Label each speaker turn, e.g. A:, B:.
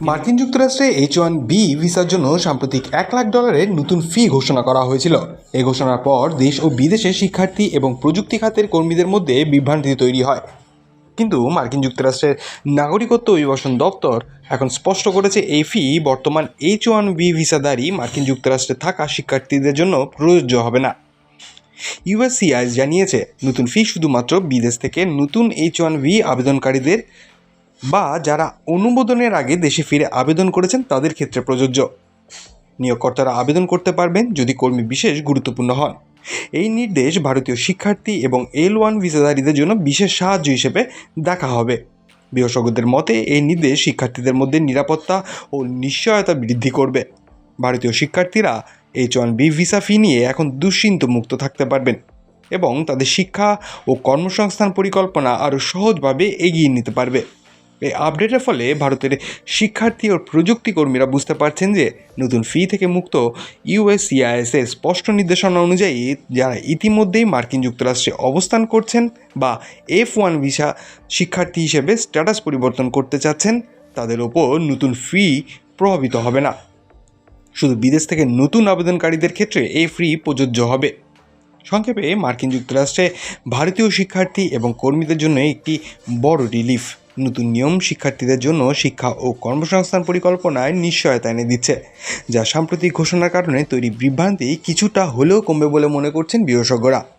A: মার্কিন যুক্তরাষ্ট্রে H one B ভিসার জন্য সাম্প্রতিক এক লাখ ডলারের নতুন ফি ঘোষণা করা হয়েছিল। এ ঘোষণার পর দেশ ও বিদেশে শিক্ষার্থী এবং প্রযুক্তি খাতের কর্মীদের মধ্যে বিভ্রান্তি তৈরি হয়। কিন্তু মার্কিন যুক্তরাষ্ট্রের নাগরিকত্ব অভিবাসন দপ্তর এখন স্পষ্ট করেছে এই ফি বর্তমান এইচ ওয়ান বি ভিসাধারী মার্কিন যুক্তরাষ্ট্রে থাকা শিক্ষার্থীদের জন্য প্রযোজ্য হবে না। ইউএসসিআইএস জানিয়েছে, নতুন ফি শুধুমাত্র বিদেশ থেকে নতুন এইচ ওয়ান ভি আবেদনকারীদের বা যারা অনুমোদনের আগে দেশে ফিরে আবেদন করেছেন তাদের ক্ষেত্রে প্রযোজ্য। নিয়োগকর্তারা আবেদন করতে পারবেন যদি কর্মী বিশেষ গুরুত্বপূর্ণ হন। এই নির্দেশ ভারতীয় শিক্ষার্থী এবং এল ওয়ান ভিসাধারীদের জন্য বিশেষ সাহায্য হিসেবে দেখা হবে। বিশেষজ্ঞদের মতে, এই নির্দেশ শিক্ষার্থীদের মধ্যে নিরাপত্তা ও নিশ্চয়তা বৃদ্ধি করবে। ভারতীয় শিক্ষার্থীরা H one B visa fee নিয়ে এখন দুশ্চিন্ত মুক্ত থাকতে পারবেন এবং তাদের শিক্ষা ও কর্মসংস্থান পরিকল্পনা আরও সহজভাবে এগিয়ে নিতে পারবে। এই আপডেটের ফলে ভারতের শিক্ষার্থী ও প্রযুক্তি কর্মীরা বুঝতে পারছেন যে নতুন ফি থেকে মুক্ত ইউএসসিআইএসের স্পষ্ট নির্দেশনা অনুযায়ী যারা ইতিমধ্যেই মার্কিন যুক্তরাষ্ট্রে অবস্থান করছেন বা এফ ওয়ান ভিসা শিক্ষার্থী হিসেবে স্ট্যাটাস পরিবর্তন করতে চাচ্ছেন, তাদের ওপর নতুন ফি প্রভাবিত হবে না। শুধু বিদেশ থেকে নতুন আবেদনকারীদের ক্ষেত্রে এই ফ্রি প্রযোজ্য হবে। সংক্ষেপে মার্কিন যুক্তরাষ্ট্রে ভারতীয় শিক্ষার্থী এবং কর্মীদের জন্য একটি বড় রিলিফ নতুন নিয়ম শিক্ষার্থীদের জন্য শিক্ষা ও কর্মসংস্থান পরিকল্পনায় নিশ্চয়তা এনে দিচ্ছে, যা সাম্প্রতিক ঘোষণার কারণে তৈরি বিভ্রান্তি কিছুটা হলেও কমবে বলে মনে করছেন বিশেষজ্ঞরা।